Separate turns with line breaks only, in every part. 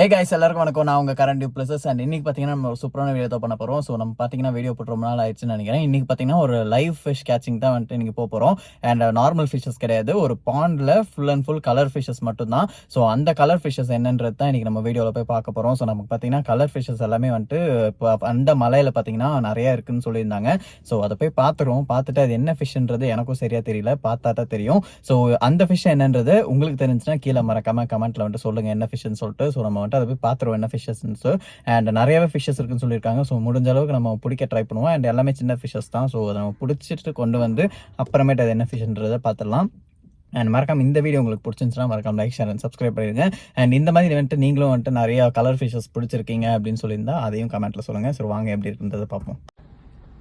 ஏ guys எல்லாருக்கும் வணக்கம். நான் உங்க கரண்ட் பிளஸஸ் அண்ட் இன்னைக்கு பார்த்தீங்கன்னா நம்ம ஒரு சூப்பரான வீடியோ தான் பண்ண போறோம். ஸோ நம்ம பார்த்தீங்கன்னா வீடியோ போட்டு ரொம்ப நாள் ஆயிடுச்சுன்னு நினைக்கிறேன். இன்னைக்கு பார்த்தீங்கன்னா ஒரு லைவ் ஃபிஷ் கேச்சிங் தான் வந்துட்டு இன்னைக்கு போக போறோம். அண்ட் நார்மல் ஃபிஷஸ் கிடையாது. ஒரு பாண்ட்ல full and full colour fishes மட்டும் தான் ஸோ அந்த கலர் ஃபிஷஸ் என்னன்றது தான் இன்னைக்கு நம்ம வீடியோவில் போய் பார்க்க போறோம். ஸோ நமக்கு பார்த்தீங்கன்னா கலர் ஃபிஷஸ் எல்லாமே வந்துட்டு இப்போ அந்த மலையில பார்த்தீங்கன்னா நிறைய இருக்குன்னு சொல்லியிருந்தாங்க. ஸோ அதை போய் பார்த்துருவோம். பார்த்துட்டு அது என்ன ஃபிஷ்ன்றது எனக்கும் சரியா தெரியல. பார்த்தா தான் தெரியும். ஸோ அந்த ஃபிஷ் என்னன்றது உங்களுக்கு தெரிஞ்சுன்னா கீழே மறக்காம கமெண்ட்ல வந்துட்டு சொல்லுங்க. என்ன ஃபிஷ்னு சொல்லிட்டு. ஸோ நம்ம வந்துட்டு அதை போய் பார்த்துருவோம் என்ன ஃபிஷஸ்ன்னு அண்ட் நிறையவே ஃபிஷஸ் இருக்குன்னு சொல்லியிருக்காங்க. ஸோ முடிஞ்ச அளவுக்கு நம்ம பிடிக்க ட்ரை பண்ணுவோம். அண்ட் எல்லாமே சின்ன ஃபிஷஸ் தான். ஸோ அதை நம்ம பிடிச்சிட்டு கொண்டு வந்து அப்புறமேட்டு அது என்ன ஃபிஷ்ன்றதை பார்த்துடலாம். அண்ட் மறக்காம இந்த வீடியோ உங்களுக்கு பிடிச்சிருந்துச்சுன்னா மறக்காம லைக் ஷேர் அண்ட் சப்ஸ்கிரைப் பண்ணிடுங்க. அண்ட் இந்த மாதிரி வந்துட்டு நீங்களும் வந்துட்டு நிறைய கலர் ஃபிஷஸ் பிடிச்சிருக்கீங்க அப்படின்னு சொல்லியிருந்தா அதையும் கமெண்ட்ல சொல்லுங்க. ஸோ வாங்க எப்படி இருக்குன்றதை பார்ப்போம்.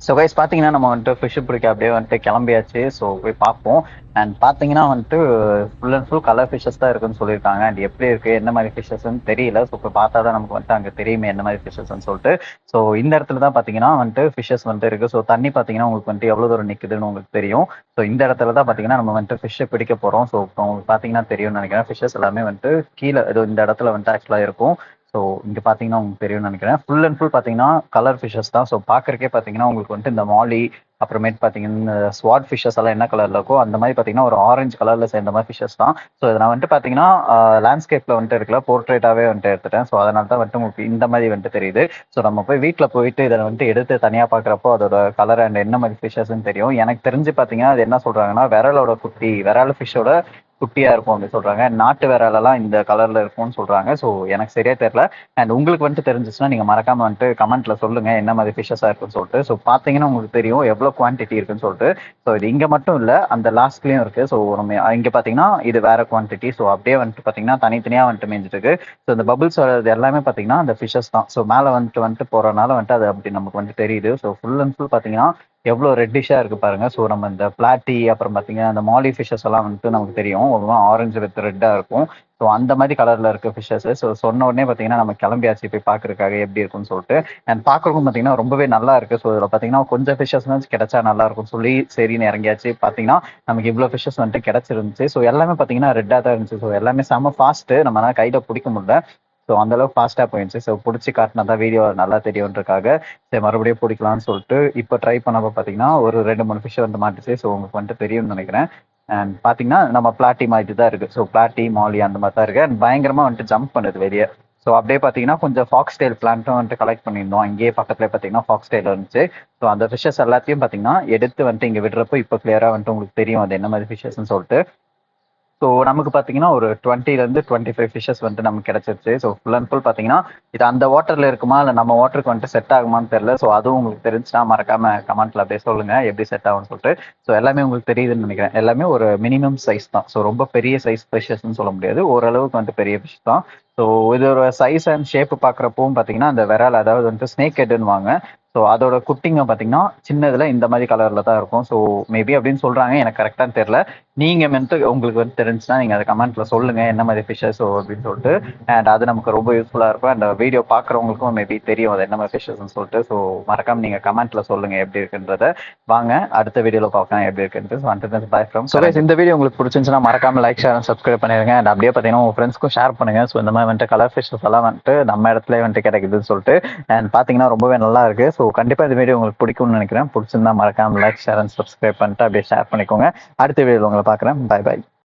ஸோ கைஸ் பார்த்தீங்கன்னா நம்ம வந்துட்டு ஃபிஷ் பிடிக்க அப்படியே வந்துட்டு கிளம்பியாச்சு. ஸோ போய் பார்ப்போம். அண்ட் பார்த்தீங்கன்னா வந்துட்டு full and full colour fishes தான் இருக்குன்னு சொல்லியிருக்காங்க. அண்ட் எப்படி இருக்கு என்ன மாதிரி ஃபிஷஸ்ன்னு தெரியல. ஸோ இப்போ பார்த்தா தான் நமக்கு வந்துட்டு அங்கே தெரியுமே என்ன மாதிரி ஃபிஷஸ்ன்னு சொல்லிட்டு. ஸோ இந்த இடத்துல தான் பார்த்தீங்கன்னா வந்துட்டு ஃபிஷஸ் வந்துட்டு இருக்கு. ஸோ தண்ணி பார்த்தீங்கன்னா உங்களுக்கு வந்துட்டு எவ்வளோ தூரம் நிற்குதுன்னு உங்களுக்கு தெரியும். ஸோ இந்த இடத்துல தான் பார்த்தீங்கன்னா நம்ம வந்துட்டு ஃபிஷ்ஷை பிடிக்க போகிறோம் ஸோ இப்போ உங்களுக்கு பார்த்தீங்கன்னா தெரியும்னு நினைக்கிறேன். ஃபிஷஸ் எல்லாமே வந்துட்டு கீழே இது இந்த இடத்துல வந்துட்டு ஆக்சுவலாக இருக்கும். ஸோ இங்கே பார்த்தீங்கன்னா உங்களுக்கு தெரியும்னு நினைக்கிறேன்? ஃபுல் அண்ட் ஃபுல் பார்த்தீங்கன்னா கலர் ஃபிஷஸ் தான். ஸோ பார்க்குறக்கே பார்த்தீங்கன்னா உங்களுக்கு வந்துட்டு இந்த மாலி அப்புறமேட்டு பார்த்தீங்கன்னா இந்த ஸ்வாட் ஃபிஷஸ் எல்லாம் என்ன கலரில் இருக்கோ அந்த மாதிரி பார்த்தீங்கன்னா ஒரு ஆரஞ்சு கலரில் சேர்ந்த மாதிரி ஃபிஷஸ் தான். ஸோ இதை நான் வந்துட்டு பார்த்தீங்கன்னா லேண்ட்ஸ்கேப்பில் வந்துட்டு இருக்கல போர்ட்ரேட்டாகவே வந்துட்டு எடுத்துட்டேன். ஸோ அதனால தான் வந்துட்டு உங்களுக்கு இந்த மாதிரி வந்துட்டு தெரியுது. ஸோ நம்ம போய் வீட்டில் போயிட்டு இதை வந்துட்டு எடுத்து தனியாக பார்க்குறப்போ அதோட கலர் அண்ட் என்ன மாதிரி ஃபிஷஸ்ன்னு தெரியும். எனக்கு தெரிஞ்சு பார்த்தீங்கன்னா அது என்ன சொல்கிறாங்கன்னா விரலோட குட்டி விரல் ஃபிஷ்ஷோட குட்டியா இருக்கும் அப்படின்னு சொல்றாங்க. நாட்டு வேறாலெல்லாம் இந்த கலர்ல இருக்கும்னு சொல்றாங்க. ஸோ எனக்கு சரியா தெரியல. அண்ட் உங்களுக்கு வந்துட்டு தெரிஞ்சிச்சுன்னா நீங்க மறக்காம வந்துட்டு கமெண்ட்ல சொல்லுங்க. என்ன மாதிரி ஃபிஷஸா இருக்குன்னு சொல்லிட்டு. ஸோ பாத்தீங்கன்னா உங்களுக்கு தெரியும் எவ்வளவு குவான்டிட்டி இருக்குன்னு சொல்லிட்டு. ஸோ இது இங்க மட்டும் இல்ல அந்த லாஸ்ட்லயும் இருக்கு. ஸோ நம்ம இங்க பாத்தீங்கன்னா இது வேற குவான்டிட்டி ஸோ அப்படியே வந்துட்டு பாத்தீங்கன்னா தனித்தனியா வந்துட்டு மேஞ்சிட்டு இருக்கு. ஸோ இந்த பபிள்ஸ் வர்றது எல்லாமே பாத்தீங்கன்னா அந்த ஃபிஷஸ் தான். ஸோ மேல வந்துட்டு வந்துட்டு போறதுனால வந்துட்டு அது அப்படி நமக்கு வந்துட்டு தெரியுது. ஸோ ஃபுல் அண்ட் ஃபுல் பாத்தீங்கன்னா எவ்வளோ ரெட்டிஷாக இருக்கு பாருங்க. ஸோ நம்ம இந்த பிளாட்டி அப்புறம் பார்த்தீங்கன்னா அந்த மாலி ஃபிஷஸ் எல்லாம் வந்துட்டு நமக்கு தெரியும். ஒவ்வொரு ஆரஞ்சு வித் ரெட்டாக இருக்கும். ஸோ அந்த மாதிரி கலரில் இருக்க ஃபிஷஸ் ஸோ சொன்ன உடனே பார்த்தீங்கன்னா நம்ம கிளம்பியாச்சு போய் பார்க்குறக்காக எப்படி இருக்கும்னு சொல்லிட்டு. அண்ட் பார்க்குறக்கும் பார்த்தீங்கன்னா ரொம்பவே நல்லா இருக்கு. ஸோ இதில் பார்த்தீங்கன்னா கொஞ்சம் ஃபிஷஸ் கிடைச்சா நல்லா இருக்கும்னு சொல்லி சரின்னு இறங்கியாச்சு. பார்த்தீங்கன்னா நமக்கு இவ்வளோ ஃபிஷஸ் வந்துட்டு கிடச்சிருந்துச்சு. ஸோ எல்லாமே பார்த்தீங்கன்னா ரெட்டாக தான் இருந்துச்சு. ஸோ எல்லாமே செம்ம ஃபாஸ்ட்டு நம்மளால் கையில் பிடிக்க முடியல. ஸோ அந்த அளவுக்கு ஃபாஸ்ட்டாக ஸோ பிடிச்சி காட்டினா தான் வீடியோ நல்லா தெரியுன்றக்காக சரி மறுபடியும் பிடிக்கலாம்னு சொல்லிட்டு இப்போ ட்ரை பண்ணப்போ பார்த்தீங்கன்னா ஒரு ரெண்டு மூணு ஃபிஷ் வந்து மாட்டுச்சு. ஸோ உங்களுக்கு வந்துட்டு தெரியும்னு நினைக்கிறேன். அண்ட் பார்த்தீங்கன்னா நம்ம பிளாட்டி மாதிரி தான் இருக்குது ஸோ பிளாட்டி மாலி அந்த மாதிரி தான் இருக்குது அண்ட் பயங்கரமாக வந்துட்டு ஜம்ப் பண்ணுது வெளியே. ஸோ அப்படியே பார்த்தீங்கன்னா கொஞ்சம் ஃபாக்ஸ் டெயில் பிளான்ட்டும் வந்துட்டு கலெக்ட் பண்ணியிருந்தோம். அங்கேயே பக்கத்துல பார்த்தீங்கன்னா ஃபாக்ஸ் டெயில் இருந்துச்சு. ஸோ அந்த ஃபிஷஸ் எல்லாத்தையும் பார்த்தீங்கன்னா எடுத்து வந்துட்டு இங்கே விடுறப்போ இப்போ கிளியராக வந்துட்டு உங்களுக்கு தெரியும். அது என்ன மாதிரி ஃபிஷஸ்ன்னு சொல்லிட்டு. ஸோ நமக்கு பார்த்தீங்கன்னா ஒரு டுவெண்ட்டிலேருந்து டுவெண்ட்டி ஃபைவ் ஃபிஷஸ் வந்துட்டு நமக்கு கிடைச்சிருச்சு. ஸோ ஃபுல் அண்ட் ஃபுல் பார்த்தீங்கன்னா இது அந்த வாட்டரில் இருக்குமா இல்லை நம்ம வாட்டருக்கு வந்துட்டு செட் ஆகுமான்னு தெரியல. ஸோ அதுவும் உங்களுக்கு தெரிஞ்சுன்னா மறக்காம கமெண்ட்டில் அப்படியே சொல்லுங்கள் எப்படி செட் ஆகும்னு சொல்லிட்டு. ஸோ எல்லாமே உங்களுக்கு தெரியுதுன்னு நினைக்கிறேன். எல்லாமே ஒரு மினிமம் சைஸ் தான். ஸோ ரொம்ப பெரிய சைஸ் ஃபிஷஸ்ன்னு சொல்ல முடியாது. ஓரளவுக்கு வந்து பெரிய ஃபிஷ் தான். ஸோ இதோட சைஸ் அண்ட் ஷேப் பார்க்குறப்பவும் பார்த்தீங்கன்னா அந்த விரல் அதாவது வந்துட்டு ஸ்னேக் ஹெட்னு வாங்க. ஸோ அதோட குட்டிங்க பார்த்தீங்கன்னா சின்னதில் இந்த மாதிரி கலரில் தான் இருக்கும். ஸோ மேபி அப்படின்னு சொல்கிறாங்க எனக்கு கரெக்டாக தெரில நீங்க வந்து உங்களுக்கு வந்து தெரிஞ்சுன்னா நீங்க அதை கமெண்ட்ல சொல்லுங்க என்ன மாதிரி ஃபிஷஸ் அப்படின்னு சொல்லிட்டு அண்ட் அது நமக்கு ரொம்ப யூஸ்ஃபுல்லா இருக்கும். அந்த வீடியோ பாக்குறவங்களுக்கும் மேபி தெரியும் அது என்ன மாதிரி ஃபிஷஸ்ன்னு சொல்லிட்டு. ஸோ மறக்காம நீங்க கமெண்ட்ல சொல்லுங்க எப்படி இருக்குன்றத. வாங்க அடுத்த வீடியோல பார்க்கலாம் எப்படி இருக்குன்ட்டு. So and bye from so இந்த வீடியோ உங்களுக்கு பிடிச்சிருந்துச்சுன்னா மறக்காம லைக் ஷேர் சப்ஸ்கிரைப் பண்ணிருங்க. அண்ட் அப்படியே பார்த்தீங்கன்னா உங்க ஃப்ரெண்ட்ஸ்க்கும் ஷேர் பண்ணுங்க. ஸோ இந்த மாதிரி வந்துட்டு கலர் ஃபிஷஸ் எல்லாம் வந்துட்டு நம்ம இடத்துல வந்துட்டு கிடைக்குதுன்னு சொல்லிட்டு. அண்ட் பார்த்தீங்கன்னா ரொம்பவே நல்லா இருக்கு. ஸோ கண்டிப்பா இந்த வீடியோ உங்களுக்கு பிடிக்கும்னு நினைக்கிறேன். பிடிச்சிருந்தா மறக்காம லைக் ஷேர் அண்ட் சப்ஸ்கிரைப் பண்ணிட்டு அப்படியே ஷேர் பண்ணிக்கோங்க. அடுத்த வீடியோ உங்களை பார்க்குறேன் பை பை